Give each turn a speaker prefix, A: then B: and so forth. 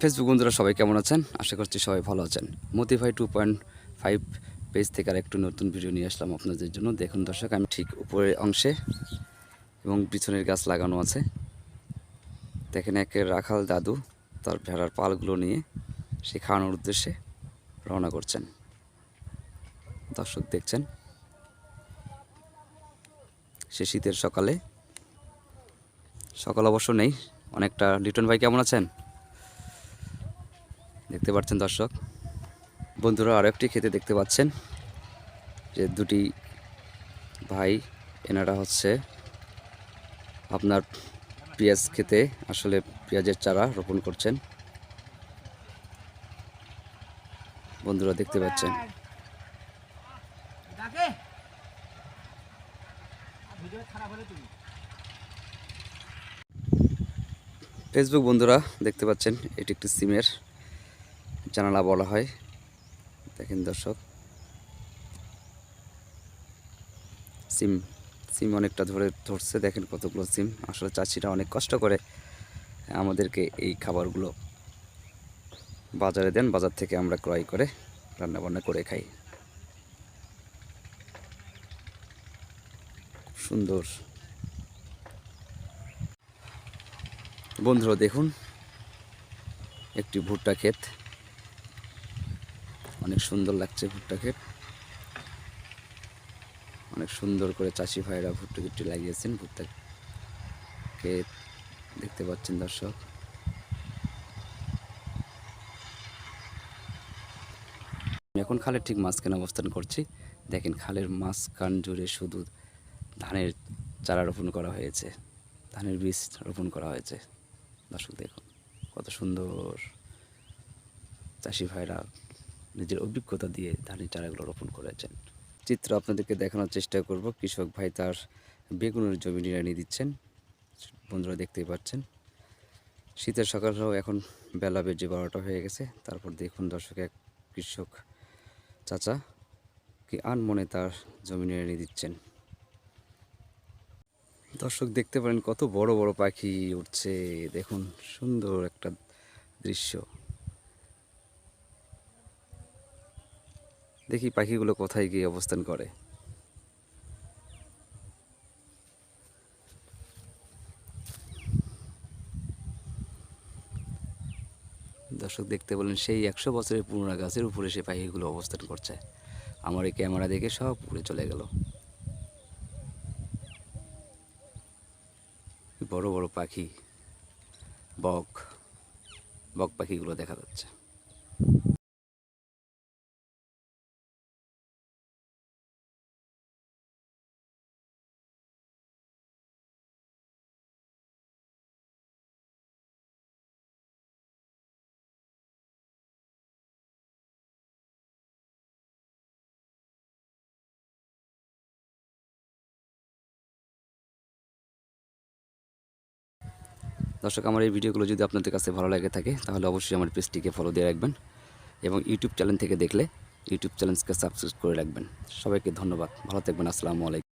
A: Facebook বন্ধুরা, সবাই কেমন আছেন? আশা করছি সবাই ভালো আছেন। Notify two point five page থেকে আর একটু নতুন ভিডিও নিয়ে আসলাম আপনাদের জন্য। দেখুন দর্শক, আমি ঠিক উপরের অংশে এবং পিছনের গাছ লাগানো আছে। দেখেন, একে রাখাল দাদু তার ভেড়ার পালগুলো নিয়ে সে খাওয়ানোর উদ্দেশ্যে রওনা করছেন। দর্শক দেখছেন? সে শীতের সকালে। সকাল অবশ্য নেই। অনেকটা। লিটন ভাই, কেমন আছেন? দেখতে পাচ্ছেন দর্শক। বন্ধুরা আরও একটি খেতে দেখতে পাচ্ছেন যে দুটি ভাই, এনারা হচ্ছে আপনার পেঁয়াজ খেতে আসলে পেঁয়াজের চারা রোপণ করছেন। বন্ধুরা দেখতে পাচ্ছেন। ফেসবুক বন্ধুরা দেখতে পাচ্ছেন, এটি একটি সিমের জানালা বলা হয়। দেখেন দর্শক। সিম সিম অনেকটা ধরে ধরছে, দেখেন কতগুলো সিম। আসলে চাষিরা অনেক কষ্ট করে আমাদেরকে এই খাবারগুলো বাজারে দেন, বাজার থেকে আমরা ক্রয় করে রান্না বান্না করে খাই। সুন্দর। বন্ধুরা দেখুন, একটি ভুট্টা ক্ষেত। অনেক সুন্দর লাগছে ভুট্টা ক্ষেত অনেক সুন্দর করে চাষি ভাইরা ভুট্টা ক্ষেতটি লাগিয়েছেন। ভুট্টা ক্ষেত দেখতে পাচ্ছেন দর্শক। এখন খালের ঠিক মাঝখানে অবস্থান করছি। দেখেন খালের মাঝখান জুড়ে শুধু ধানের চারা রোপণ করা হয়েছে। ধানের বীজ রোপণ করা হয়েছে। দর্শক দেখুন, কত সুন্দর। চাষি ভাইরা নিজের অভিজ্ঞতা দিয়ে ধানের চারাগুলো রোপণ করেছেন। চিত্র আপনাদেরকে দেখানোর চেষ্টা করব। কৃষক ভাই তার বেগুনের জমি নিড়ানি দিচ্ছেন। বন্ধুরা দেখতেই পাচ্ছেন। শীতের সকালেও এখন বেলা বেজে বারোটা হয়ে গেছে। তারপর দেখুন দর্শক, এক কৃষক চাচা কি আনমনে তার জমি নিড়ানি দিচ্ছেন। দর্শক দেখতে পারেন কত বড় বড় পাখি উঠছে। দেখুন সুন্দর একটা দৃশ্য। দেখি পাখিগুলো কোথায় গিয়ে অবস্থান করে। দর্শক দেখতে বলেন সেই একশো বছরের পুরোনো গাছের উপরে সে পাখিগুলো অবস্থান করছে। আমার এই ক্যামেরা দেখে সব উড়ে চলে গেল। বড় বড় পাখি, বক বক পাখিগুলো দেখা যাচ্ছে। দর্শক, আমার এই ভিডিওগুলো যদি আপনাদের কাছে ভালো লাগে থাকে, তাহলে অবশ্যই আমার পেজটিকে ফলো দিয়ে রাখবেন এবং ইউটিউব চ্যানেল থেকে দেখলে ইউটিউব চ্যানেলকে সাবস্ক্রাইব করে রাখবেন। সবাইকে ধন্যবাদ। ভালো থাকবেন। আসসালামু আলাইকুম।